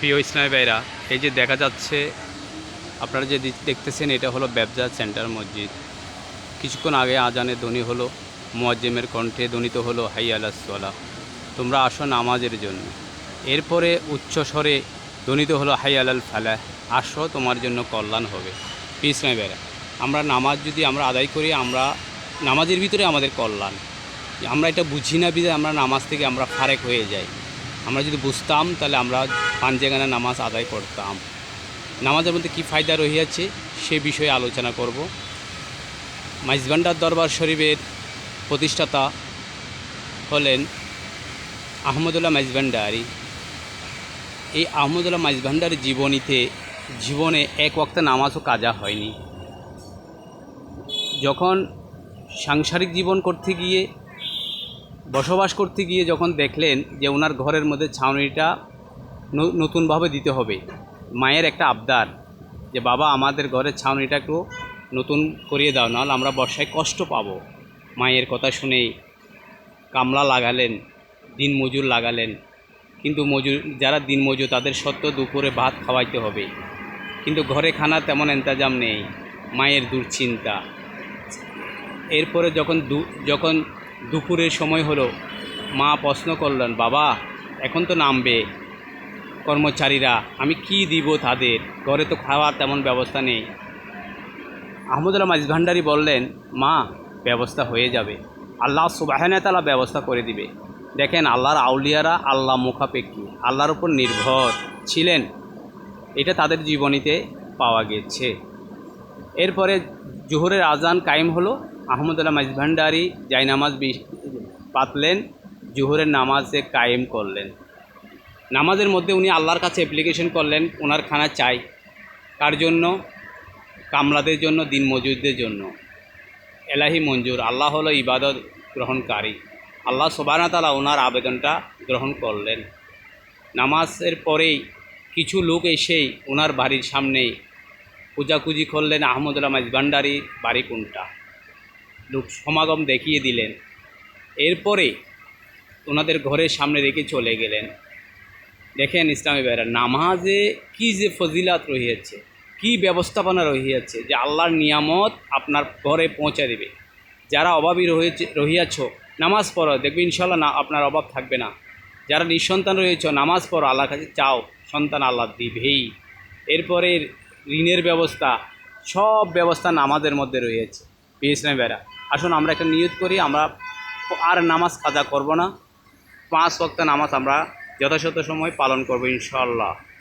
প্রিয় ইসলামী ভাইরা, এই যে দেখা যাচ্ছে, আপনারা যে দেখতেছেন, এটা হলো ব্যবসা সেন্টার মসজিদ। কিছুক্ষণ আগে আজানে ধ্বনি হলো, মোয়াজ্জেমের কণ্ঠে ধ্বনিত হলো, হাই আলাসলা তোমরা আসো নামাজের জন্য। এরপরে উচ্চ স্বরে ধ্বনিত হলো, হাই আলাল ফালা আসো, তোমার জন্য কল্যাণ হবে। প্রিয় ইসলামী ভাইরা, আমরা নামাজ যদি আমরা আদায় করি, আমরা নামাজের ভিতরে আমাদের কল্যাণ। আমরা এটা বুঝি না বিধে আমরা নামাজ থেকে আমরা ফারেক হয়ে যাই। আমরা যদি বুঝতাম, তাহলে আমরা পাঞ্জেগানা নামাজ আদায় করতাম। নামাজের মধ্যে কী ফায়দা রহিয়াছে, সে বিষয়ে আলোচনা করব। মাইজবান্ডার দরবার শরীফের প্রতিষ্ঠাতা হলেন আহমদুল্লাহ মাইজভান্ডারি এই আহমদুল্লাহ মাইজভান্ডারি জীবনীতে, জীবনে এক ওয়াক্ত নামাজও কাজা হয়নি। যখন সাংসারিক জীবন করতে গিয়ে বসবাস করতে গিয়ে যখন দেখলেন যে ওনার ঘরের মধ্যে ছাউনিটা নতুনভাবে দিতে হবে, মায়ের একটা আবদার যে, বাবা, আমাদের ঘরের ছাউনিটা একটু নতুন করিয়ে দাও, নাহলে আমরা বর্ষায় কষ্ট পাবো। মায়ের কথা শুনেই কামলা লাগালেন, দিন মজুর লাগালেন। কিন্তু মজুর, যারা দিন মজুর, তাদের সত্য দুপুরে ভাত খাওয়াইতে হবে। কিন্তু ঘরে খানা তেমন এন্তাজাম নেই, মায়ের দুশ্চিন্তা। এরপরে যখন দু যখন দুপুরের সময় হলো। মা প্রশ্ন করলেন, বাবা, এখন তো নামবে কর্মচারীরা, আমি কি দিব তাদের? ঘরে তো খাওয়ার তেমন ব্যবস্থা নেই। আহমদুল্লাহ মাইজ ভান্ডারি বললেন, মা, ব্যবস্থা হয়ে যাবে। আল্লাহ সুবাহানা তালা ব্যবস্থা করে দিবে। দেখেন, আল্লাহর আউলিয়ারা আল্লাহ মুখাপেক্ষী, আল্লাহর উপর নির্ভর ছিলেন। এটা তাদের জীবনীতে পাওয়া গেছে। এরপরে জোহরের আজান কায়েম হলো। আহমদুল্লাহ মাইজ ভান্ডারি জায়নামাজ পাতলেন, জোহরের নামাজে কায়েম করলেন। নামাজের মধ্যে উনি আল্লাহর কাছে অ্যাপ্লিকেশন করলেন, ওনার খানা চাই। কার জন্য? কামলাদের জন্য, দিন মজুরদের জন্য। এলাহি মঞ্জুর, আল্লাহ হলো ইবাদত গ্রহণকারী। আল্লাহ সোবানা তালা ওনার আবেদনটা গ্রহণ করলেন। নামাজের পরেই কিছু লোক এসেই ওনার বাড়ির সামনেই পূজাকুজি করলেন আহমদুল্লাহ মাইজ মাইজবান্ডারি বাড়ি কোনটা। লোক সমাগম দেখিয়ে দিলেন। এরপরে ওনাদের ঘরের সামনে রেখে চলে গেলেন। দেখেন ইসলামী ভাইরা নামাজে কি যে ফজিলাত রহিয়াছে, কি ব্যবস্থাপনা রহিয়াছে যে আল্লাহর নিয়ামত আপনার ঘরে পৌঁছে দেবে। যারা অভাবী রয়েছে, রহিয়াছ, নামাজ পড়ো, দেখবে ইনশাল্লাহ না, আপনার অভাব থাকবে না। যারা নিঃসন্তান রয়েছ, নামাজ পড়ো, আল্লাহর কাছে চাও, সন্তান আল্লাহ দিবেই। এরপরে ঋণের ব্যবস্থা, সব ব্যবস্থা নামাজের মধ্যে রয়েছে। ইসলামী ভাইরা আসুন, আমরা একটা নিয়ত করি, আমরা আর নামাজ কাজা করব না। পাঁচ ভক্ত নামাজ আমরা যথাযথ সময় পালন করব ইনশাল্লাহ